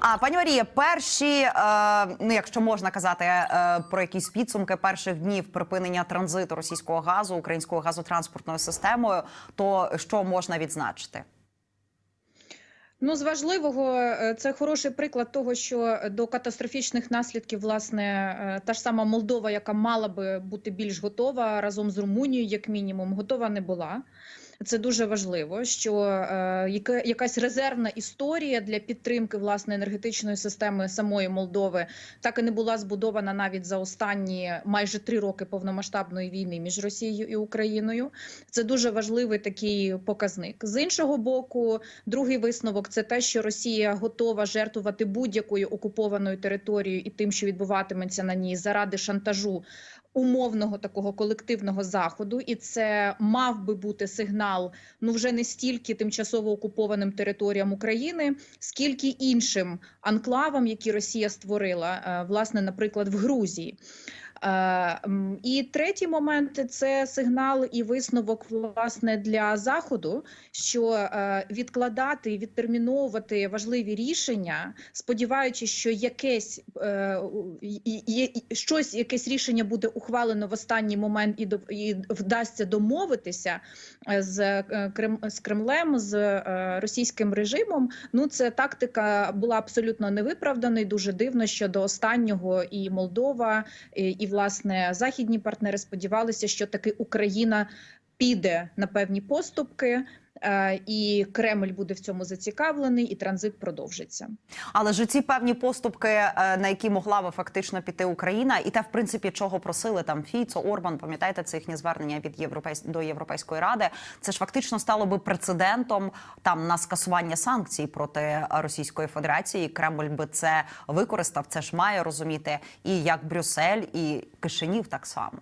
А пані Марія, перші, е, ну якщо можна казати е, про якісь підсумки перших днів припинення транзиту російського газу українською газотранспортною системою, то що можна відзначити? Ну, з важливого, е, це хороший приклад того, що до катастрофічних наслідків, власне, е, та ж сама Молдова, яка мала би бути більш готова разом з Румунією, як мінімум, готова не була. Це дуже важливо, що е, яка, якась резервна історія для підтримки власне енергетичної системи самої Молдови так і не була збудована навіть за останні майже три роки повномасштабної війни між Росією і Україною. Це дуже важливий такий показник. З іншого боку, другий висновок це те, що Росія готова жертвувати будь-якою окупованою територією і тим, що відбуватиметься на ній заради шантажу умовного такого колективного заходу, і це мав би бути сигнал ну вже не стільки тимчасово окупованим територіям України, скільки іншим анклавам, які Росія створила, е, власне, наприклад, в Грузії. Е, І третій момент це сигнал і висновок власне для заходу, що е, відкладати і відтерміновувати важливі рішення, сподіваючись, що якесь е, щось, якесь рішення буде ухвалено в останній момент і і вдасться домовитися з Крем- з Кремлем, з російським режимом. Ну це тактика була абсолютно невиправдана і дуже дивно, що до останнього і Молдова, і власне західні партнери сподівалися, що таки Україна піде на певні поступки. Е, І Кремль буде в цьому зацікавлений, і транзит продовжиться. Але ж ці певні поступки, е, на які могла би фактично піти Україна, і те, в принципі, чого просили там Фіцо, Орбан, пам'ятаєте, це їхнє звернення від європейсь... до Європейської ради. Це ж фактично стало би прецедентом там на скасування санкцій проти Російської Федерації. Кремль би це використав. Це ж має розуміти і як Брюссель, і Кишинів так само.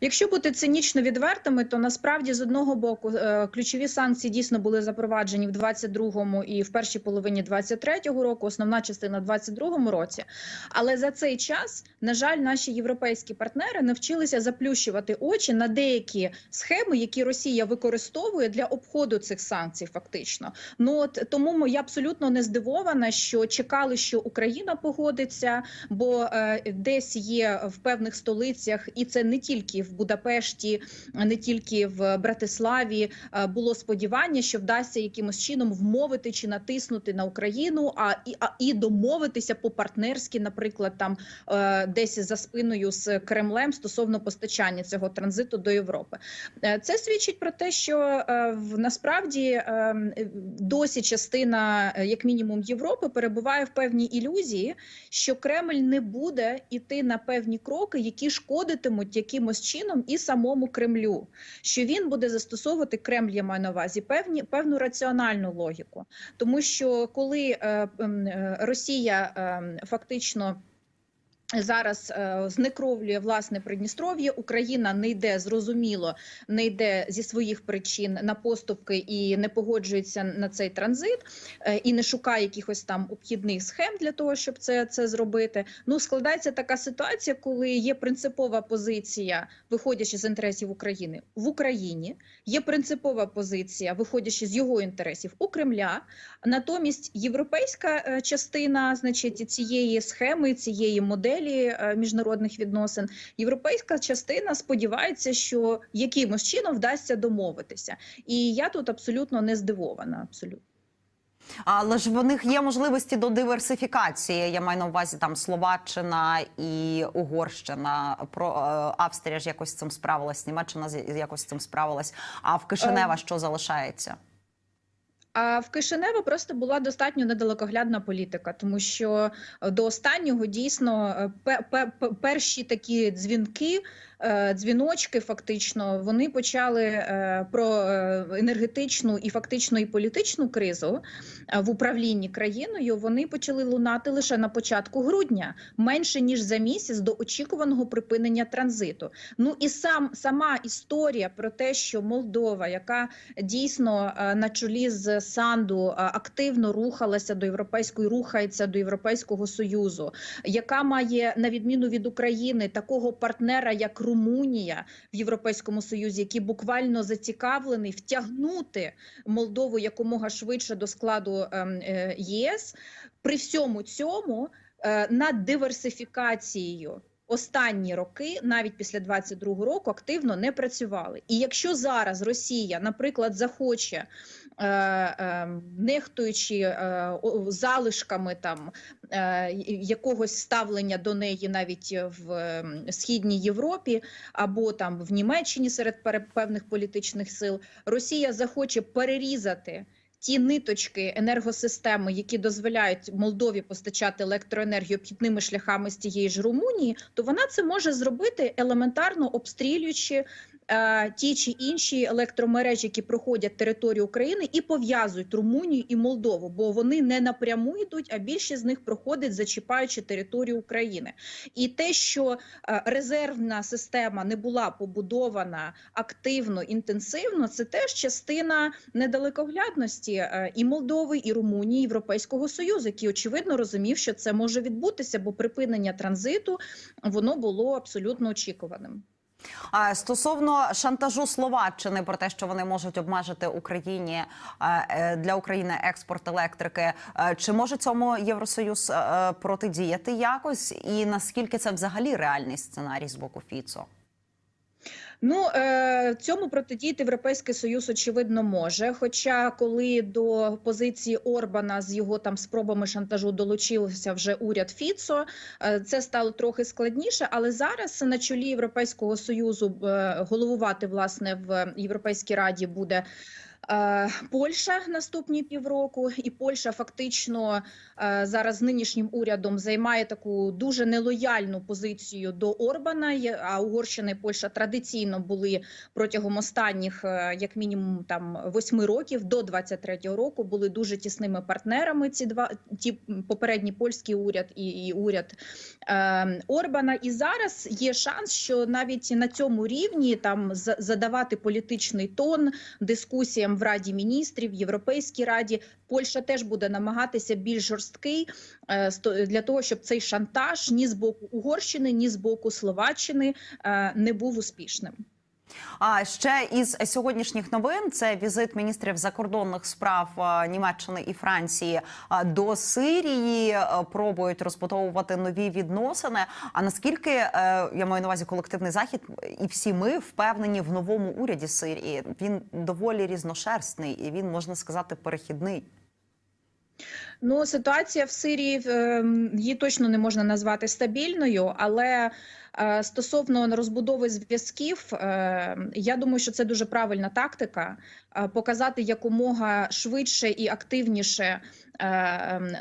Якщо бути цинічно відвертими, то насправді з одного боку е, ключові санкції дійсно були запроваджені в 22-му і в першій половині 23-го року, основна частина в 22-му році. Але за цей час, на жаль, наші європейські партнери навчилися заплющувати очі на деякі схеми, які Росія використовує для обходу цих санкцій. Фактично, ну от тому я абсолютно не здивована, що чекали, що Україна погодиться, бо е, десь є в певних столицях, і це не тільки в Будапешті, не тільки в Братиславі. е, Було сподівання, що вдасться якимось чином вмовити чи натиснути на Україну, а і, а, і домовитися по партнерськи, наприклад, там е, десь за спиною з Кремлем стосовно постачання цього транзиту до Європи. Е, Це свідчить про те, що в насправді досі частина, як мінімум, Європи перебуває в певній ілюзії, що Кремль не буде іти на певні кроки, які шкодитимуть якимось чином і самому Кремлю. Що він буде застосовувати Кремль, я маю на увазі певні певну раціональну логіку, тому що коли е, е, Росія е, фактично. Зараз е, знекровлює власне Придністров'я. Україна не йде зрозуміло, не йде зі своїх причин на поступки і не погоджується на цей транзит, е, і не шукає якихось там обхідних схем для того, щоб це, це зробити. Ну складається така ситуація, коли є принципова позиція, виходячи з інтересів України в Україні. Є принципова позиція, виходячи з його інтересів у Кремля. Натомість європейська е, частина, значить, цієї схеми, цієї моделі е, міжнародних відносин, європейська частина сподівається, що якимось чином вдасться домовитися. І я тут абсолютно не здивована. Абсолютно. Але ж в них є можливості до диверсифікації. Я маю на увазі там Словаччина і Угорщина. Про е, Австрія ж якось з цим справилась, Німеччина якось з цим справилась. А в Кишинева Ем. що залишається? А в Кишинева просто була достатньо недалекоглядна політика, тому що е, до останнього дійсно е, пе- пе- пе- перші такі дзвінки, е, дзвіночки, фактично, вони почали про енергетичну і фактично і політичну кризу в управлінні країною. Вони почали лунати лише на початку грудня, менше ніж за місяць до очікуваного припинення транзиту. Ну і сам сама історія про те, що Молдова, яка дійсно на чолі з Санду е, активно рухалася до європейської, рухається до європейського союзу, яка має на відміну від України такого партнера, як Румунія в Європейському Союзі, який буквально зацікавлений втягнути Молдову якомога швидше до складу ем, е, ЄС. При всьому цьому е, над диверсифікацією останні роки, навіть після 22-го року, активно не працювали. І якщо зараз Росія, наприклад, захоче, нехтуючи е, залишками там е, якогось ставлення до неї навіть в східній Європі або там в Німеччині серед певних політичних сил, Росія захоче перерізати. Ті ниточки енергосистеми, які дозволяють Молдові постачати електроенергію обхідними шляхами з тієї ж Румунії, то вона це може зробити елементарно обстрілюючи е, ті чи інші електромережі, які проходять територію України і пов'язують Румунію і Молдову, бо вони не напряму йдуть, а більшість з них проходить, зачіпаючи територію України. І те, що е, резервна система не була побудована активно, інтенсивно, це теж частина недалекоглядності е, і Молдови, і Румунії, і Європейського союзу, який очевидно розумів, що це може відбутися, бо припинення транзиту воно було абсолютно очікуваним. А стосовно шантажу Словаччини про те, що вони можуть обмежити Україні е, е, для України експорт електрики, е, чи може цьому Євросоюз протидіяти якось? І наскільки це взагалі реальний сценарій з боку Фіцо? Ну е, цьому протидіяти Європейський Союз очевидно може. Хоча, коли до позиції Орбана з його там спробами шантажу долучився вже уряд Фіцо, е, це стало трохи складніше. Але зараз на чолі Європейського союзу е, головувати власне в Європейській раді буде. Е, Польща наступні півроку, і Польща фактично е, зараз нинішнім урядом займає таку дуже нелояльну позицію до Орбана. А Угорщина і Польща традиційно були протягом останніх, е, як мінімум, там восьми років до 23-го року були дуже тісними партнерами. Ці два ті попередній польський уряд і, і уряд е, Орбана. І зараз є шанс, що навіть на цьому рівні там задавати політичний тон дискусіям в Раді міністрів, в Європейській раді. Польща теж буде намагатися більш жорсткий е, для того, щоб цей шантаж ні з боку Угорщини, ні з боку Словаччини е, не був успішним. А ще із сьогоднішніх новин це візит міністрів закордонних справ е, Німеччини і Франції е, до Сирії. Е, Пробують розбудовувати нові відносини. А наскільки я маю на увазі колективний захід, і всі ми впевнені в новому уряді Сирії? Він доволі різношерстний і він можна сказати перехідний. Ну, ситуація в Сирії е, її точно не можна назвати стабільною, але е, стосовно розбудови зв'язків, е, я думаю, що це дуже правильна тактика е, показати якомога швидше і активніше ем,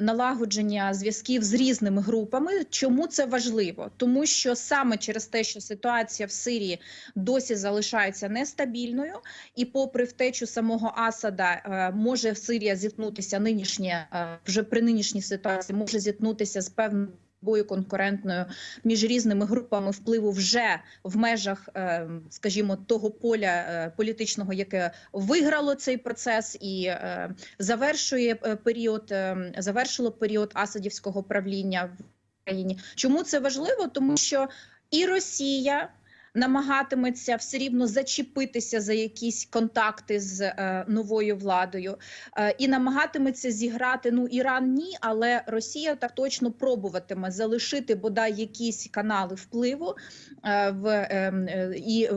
налагодження зв'язків з різними групами. Чому це важливо? Тому що саме через те, що ситуація в Сирії досі залишається нестабільною, і попри втечу самого Асада, е, може Сирія зіткнутися нинішнє е, вже при нинішній ситуації, може зіткнутися з певною бою конкурентною між різними групами впливу вже в межах, е, скажімо, того поля е, політичного, яке виграло цей процес і е, завершує період, завершило період асадівського правління в Україні. Чому це важливо? Тому що і Росія намагатиметься все рівно зачепитися за якісь контакти з е, новою владою е, і намагатиметься зіграти. Ну Іран ні, але Росія так точно пробуватиме залишити бодай якісь канали впливу е, в е, е, і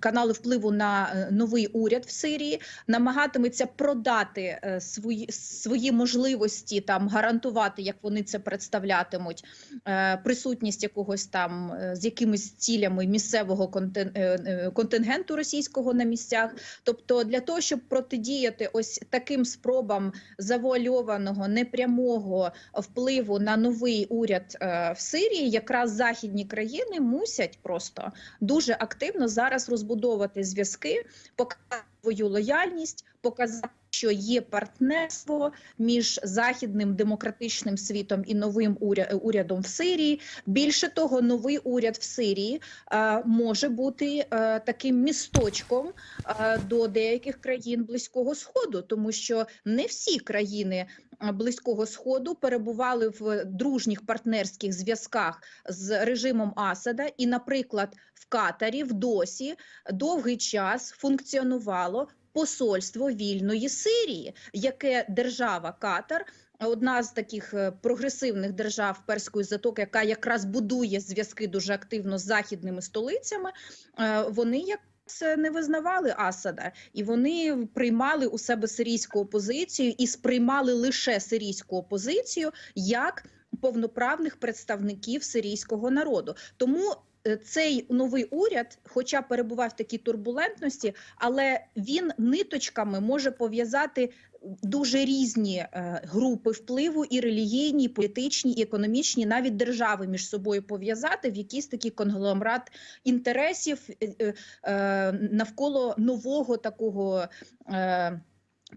канали впливу на е, новий уряд в Сирії, намагатиметься продати е, свої свої можливості там гарантувати, як вони це представлятимуть, е, присутність якогось там е, з якимись цілями місцевого контин- е, е, контингенту російського на місцях. Тобто, для того, щоб протидіяти ось таким спробам завуальованого непрямого впливу на новий уряд е, в Сирії, якраз західні країни мусять просто дуже активно зараз розбудовувати зв'язки, показати свою лояльність, показати. Що є партнерство між західним демократичним світом і новим уря- урядом в Сирії. Більше того, новий уряд в Сирії е, може бути е, таким місточком е, до деяких країн близького сходу, тому що не всі країни близького сходу перебували в дружніх партнерських зв'язках з режимом Асада, і, наприклад, в Катарі в досі довгий час функціонувало посольство вільної Сирії, яке держава Катар. Одна з таких е, прогресивних держав перської затоки, яка якраз будує зв'язки дуже активно з західними столицями, е, вони як не визнавали Асада, і вони приймали у себе сирійську опозицію і сприймали лише сирійську опозицію як повноправних представників сирійського народу. Тому цей новий уряд, хоча перебував в такій турбулентності, але він ниточками може пов'язати дуже різні е, групи впливу, і релігійні, і політичні, і економічні, навіть держави між собою пов'язати в якийсь такий конгломерат інтересів е, е, е, навколо нового такого.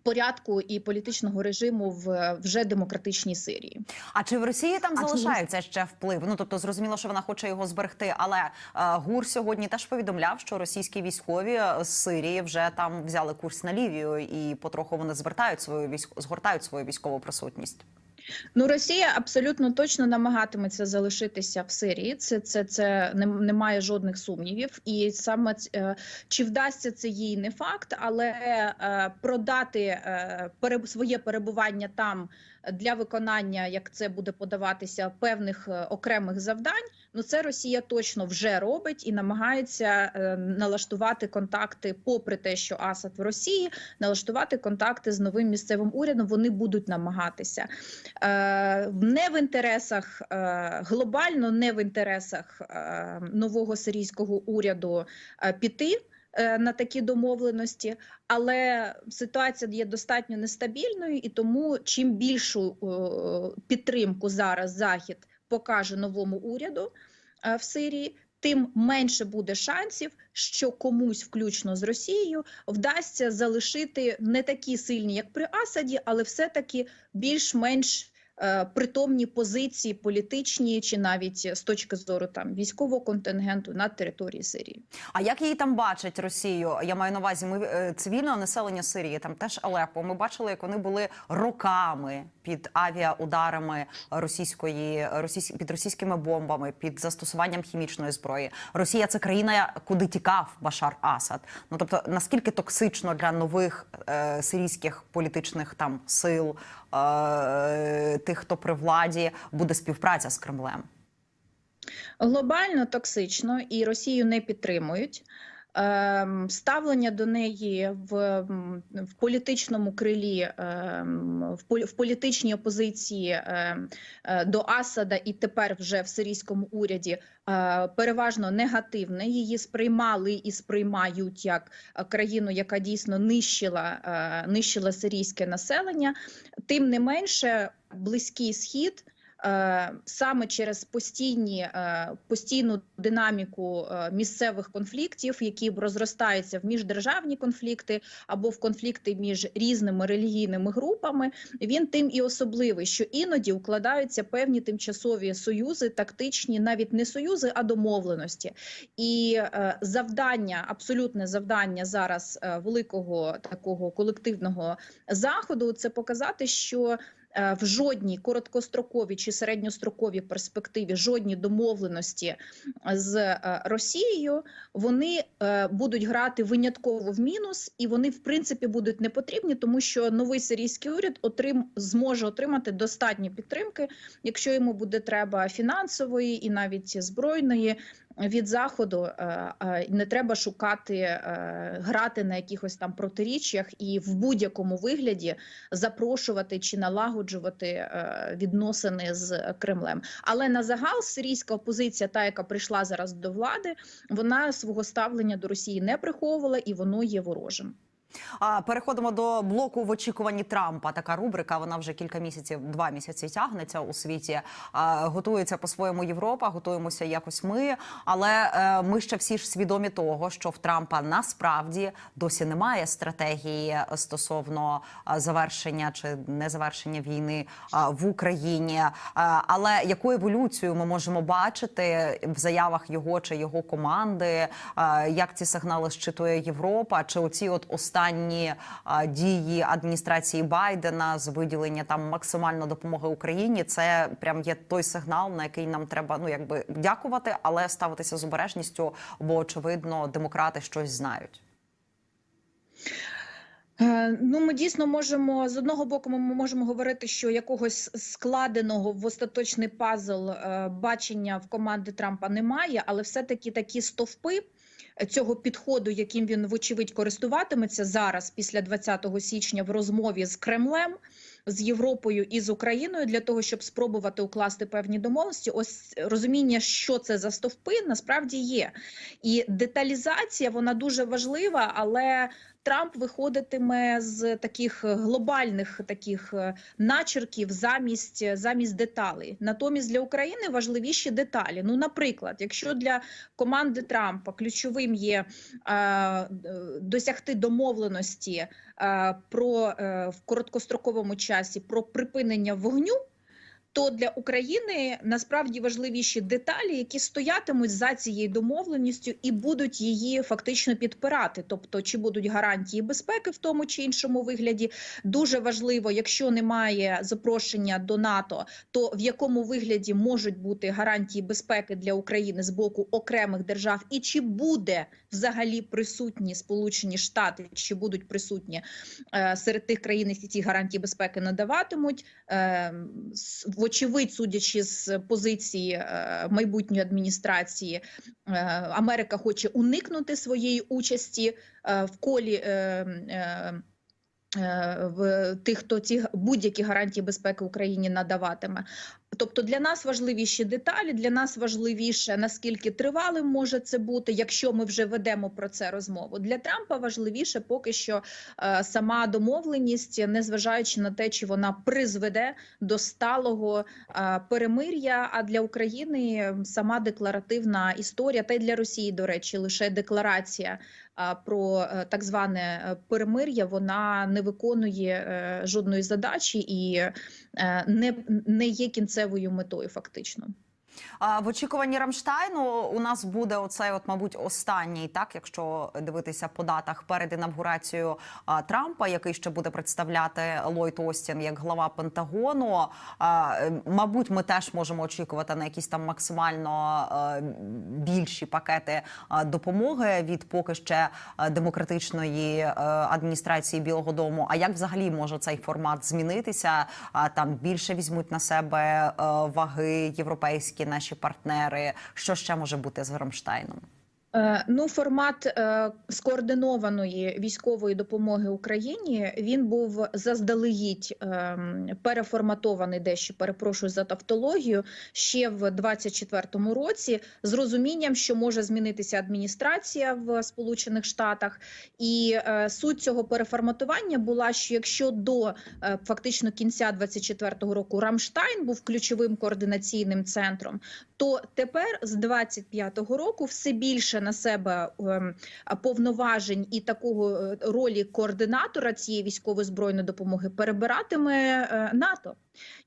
Порядку і політичного режиму в вже демократичній Сирії. А чи в Росії там А чи залишається ще вплив? Ну тобто зрозуміло, що вона хоче його зберегти. Але е, ГУР сьогодні теж повідомляв, що російські військові з Сирії вже там взяли курс на Лівію, і потроху вони звертають свою військ... згортають свою військову присутність. Ну, Росія абсолютно точно намагатиметься залишитися в Сирії. Це це, це не, немає жодних сумнівів. І саме е, чи вдасться це їй не факт, але е, продати е, своє перебування там для виконання, як це буде подаватися, певних окремих завдань. Ну це Росія точно вже робить і намагається е, налаштувати контакти, попри те, що Асад в Росії, налаштувати контакти з новим місцевим урядом. Вони будуть намагатися е, не в інтересах е, глобально, не в інтересах нового сирійського уряду піти. На такі домовленості, але ситуація є достатньо нестабільною, і тому чим більшу підтримку зараз Захід покаже новому уряду е, в Сирії, тим менше буде шансів, що комусь, включно з Росією, вдасться залишити не такі сильні, як при Асаді, але все-таки більш-менш е, притомні позиції політичні чи навіть з точки зору там військового контингенту на території Сирії. А як її там бачать Росію? Я маю на увазі, ми е, цивільне населення Сирії, там теж Алепо. Ми бачили, як вони були роками під авіаударами російської російсь, під російськими бомбами, під застосуванням хімічної зброї. Росія це країна, куди тікав Башар Асад. Ну тобто, наскільки токсично для нових е, сирійських політичних там сил, е, тих, хто при владі, буде співпраця з Кремлем? Глобально токсично і Росію не підтримують. Ем, Ставлення до неї в, в політичному крилі, ем, в в політичній опозиції ем, е, до Асада і тепер вже в сирійському уряді е, переважно негативне. Її сприймали і сприймають як е, країну, яка дійсно нищила, е, нищила сирійське населення. Тим не менше, близький схід. Е, Саме через постійні е, постійну динаміку е, місцевих конфліктів, які розростаються в міждержавні конфлікти або в конфлікти між різними релігійними групами, він тим і особливий, що іноді укладаються певні тимчасові союзи, тактичні, навіть не союзи, а домовленості. І завдання, абсолютне завдання зараз великого такого колективного заходу це показати, що в жодній короткостроковій чи середньостроковій перспективі жодні домовленості з е, Росією вони е, будуть грати винятково в мінус, і вони в принципі будуть не потрібні, тому що новий сирійський уряд отрим зможе отримати достатньо підтримки, якщо йому буде треба фінансової і навіть збройної. Від заходу е, е, не треба шукати е, грати на якихось там протиріччях і в будь-якому вигляді запрошувати чи налагоджувати відносини з Кремлем. Але на загал сирійська опозиція, та яка прийшла зараз до влади, вона свого ставлення до Росії не приховувала і воно є ворожим. А переходимо до блоку в очікуванні Трампа. Така рубрика. Вона вже кілька місяців, два місяці тягнеться у світі. А, готується по-своєму Європа, готуємося якось ми. Але е, ми ще всі ж свідомі того, що в Трампа насправді досі немає стратегії стосовно завершення чи не завершення війни а, в Україні. Але яку еволюцію ми можемо бачити в заявах його чи його команди? Як ці сигнали щитує Європа? Чи оці от останні а, дії адміністрації Байдена з виділення там максимально допомоги Україні? Це прям є той сигнал, на який нам треба ну якби дякувати, але ставитися з обережністю, бо очевидно демократи щось знають. Е, Ну, ми дійсно можемо з одного боку, ми можемо говорити, що якогось складеного в остаточний пазл е, бачення в команди Трампа немає, але все-таки такі стовпи цього підходу, яким він вочевидь користуватиметься зараз, після 20 січня, в розмові з Кремлем. З Європою і з Україною для того, щоб спробувати укласти певні домовленості, ось розуміння, що це за стовпи, насправді є. І деталізація вона дуже важлива, але Трамп виходитиме з таких глобальних таких е, начерків замість замість деталей. Натомість для України важливіші деталі. Ну, наприклад, якщо для команди Трампа ключовим є е, досягти домовленості е, про е, в короткостроковому часі про припинення вогню. То для України насправді важливіші деталі, які стоятимуть за цією домовленістю і будуть її фактично підпирати. Тобто, чи будуть гарантії безпеки в тому чи іншому вигляді, дуже важливо, якщо немає запрошення до НАТО, то в якому вигляді можуть бути гарантії безпеки для України з боку окремих держав, і чи буде взагалі присутні Сполучені Штати, чи будуть присутні е, серед тих країн, які ці гарантії безпеки надаватимуть. Вочевидь, судячи з позиції е, майбутньої адміністрації, е, Америка хоче уникнути своєї участі е, в колі. В тих, хто ці будь-які гарантії безпеки Україні надаватиме, тобто для нас важливіші деталі, для нас важливіше наскільки тривалим може це бути, якщо ми вже ведемо про це розмову. Для Трампа важливіше поки що е, сама домовленість, незважаючи на те, чи вона призведе до сталого е, перемир'я. А для України сама декларативна історія, та й для Росії, до речі, лише декларація про так зване перемир'я, вона не виконує жодної задачі і не, не є кінцевою метою, фактично. А в очікуванні Рамштайну у нас буде оцей, от, мабуть, останній, так якщо дивитися по датах перед інавгурацією а, Трампа, який ще буде представляти Ллойд Остін як глава Пентагону. А, мабуть, ми теж можемо очікувати на якісь там максимально а, більші пакети а, допомоги від поки ще демократичної а, адміністрації Білого Дому. А як взагалі може цей формат змінитися? А, там більше візьмуть на себе а, ваги європейські наші партнери. Що ще може бути з Рамштайном? Ну, формат е, скоординованої військової допомоги Україні він був заздалегідь е, переформатований, дещо перепрошую за тавтологію ще в 24-му році, з розумінням, що може змінитися адміністрація в Сполучених Штатах, і е, суть цього переформатування була, що якщо до е, фактично кінця 24-го року Рамштайн був ключовим координаційним центром, то тепер з 25-го року все більше на себе ем, повноважень і такого е, ролі координатора цієї військової збройної допомоги перебиратиме е, НАТО.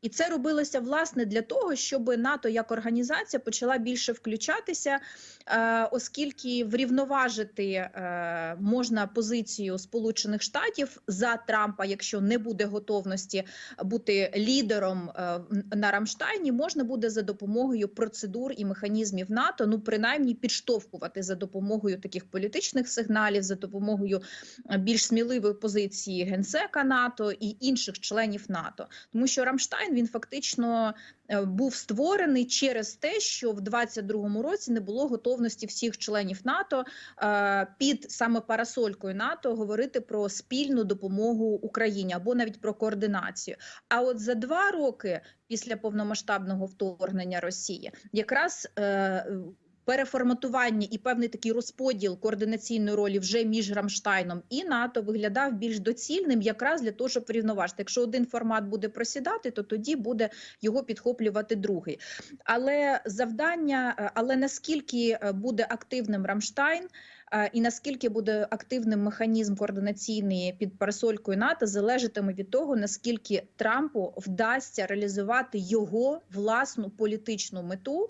І це робилося власне для того, щоб НАТО як організація почала більше включатися, е, оскільки врівноважити можна позицію Сполучених Штатів за Трампа, якщо не буде готовності бути лідером на Рамштайні, можна буде за допомогою процедур і механізмів НАТО, ну принаймні підштовхувати за допомогою таких політичних сигналів, за допомогою більш сміливої позиції генсека НАТО і інших членів НАТО, тому що Рамштайн він фактично був створений через те, що в 22-му році не було готовності всіх членів НАТО під саме парасолькою НАТО говорити про спільну допомогу Україні або навіть про координацію. А от за два роки після повномасштабного вторгнення Росії якраз переформатування і певний такий розподіл координаційної ролі вже між Рамштайном і НАТО виглядав більш доцільним, якраз для того, щоб врівноважити. Якщо один формат буде просідати, то тоді буде його підхоплювати другий. Але завдання, е, але наскільки е, буде активним Рамштайн. е, І наскільки буде активним механізм координаційний під парасолькою НАТО, залежатиме від того, наскільки Трампу вдасться реалізувати його власну політичну мету.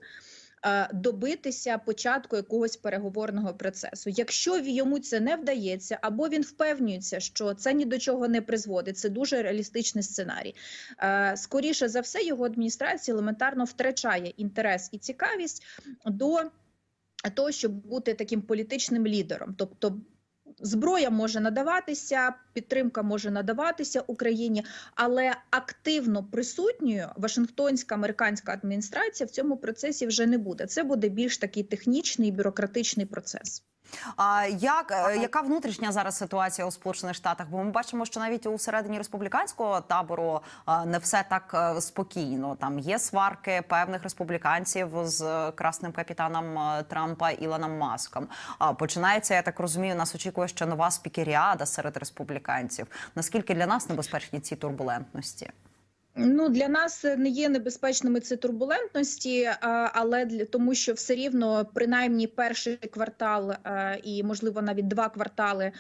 Е, Добитися початку якогось переговорного процесу. Якщо йому це не вдається, або він впевнюється, що це ні до чого не призводить, це дуже реалістичний сценарій. Е, Скоріше за все, його адміністрація елементарно втрачає інтерес і цікавість до того, щоб бути таким політичним лідером. Тобто зброя може надаватися, підтримка може надаватися Україні, але активно присутньою Вашингтонська американська адміністрація в цьому процесі вже не буде. Це буде більш такий технічний бюрократичний процес. А як е, яка внутрішня зараз ситуація у Сполучених Штатах? Бо ми бачимо, що навіть у середині республіканського табору не все так е, спокійно. Там є сварки певних республіканців з красним капітаном е, Трампа Ілоном Маском. А починається, я так розумію, нас очікує ще нова спікеріада серед республіканців. Наскільки для нас небезпечні ці турбулентності? Ну для нас не є небезпечними ці турбулентності, але для тому, що все рівно, принаймні, перший квартал і можливо навіть два квартали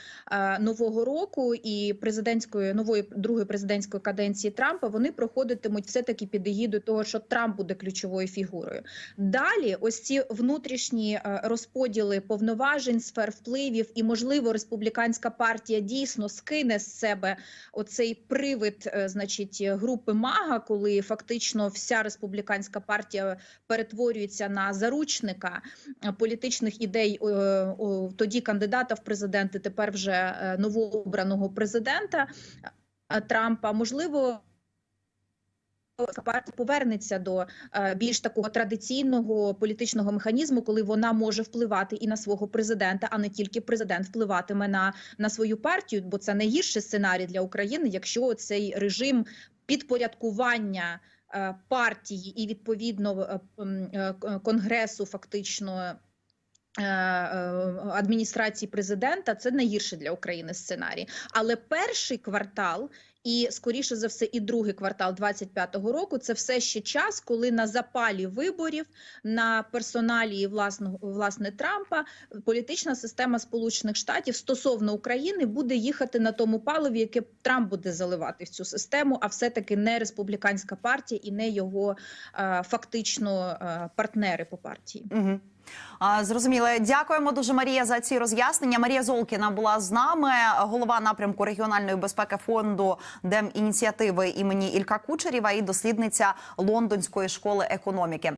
нового року і президентської нової другої президентської каденції Трампа вони проходитимуть все таки під егідою того, що Трамп буде ключовою фігурою. Далі, ось ці внутрішні е, розподіли повноважень, сфер впливів, і можливо, республіканська партія дійсно скине з себе оцей привид, е, значить, групи Мага, коли фактично вся республіканська партія перетворюється на заручника е, політичних ідей е, тоді кандидата в президенти, тепер вже е, новообраного президента Трампа. Можливо. Партія повернеться до більш такого традиційного політичного механізму, коли вона може впливати і на свого президента, а не тільки президент впливатиме на, на свою партію, бо це найгірший сценарій для України, якщо цей режим підпорядкування е, партії і відповідно е, е, конгресу фактично. Е, е, Адміністрації президента це найгірший для України сценарій. Але перший квартал і скоріше за все, і другий квартал 25-го року це все ще час, коли на запалі виборів на персоналії власного власне Трампа політична система Сполучених Штатів стосовно України буде їхати на тому паливі, яке Трамп буде заливати в цю систему, а все таки не республіканська партія і не його е, фактично е, партнери по партії. Угу. Зрозуміло. Дякуємо дуже, Марія, за ці роз'яснення. Марія Золкіна була з нами, голова напрямку регіональної безпеки фонду Демініціативи імені Ілька Кучерєва і дослідниця Лондонської школи економіки.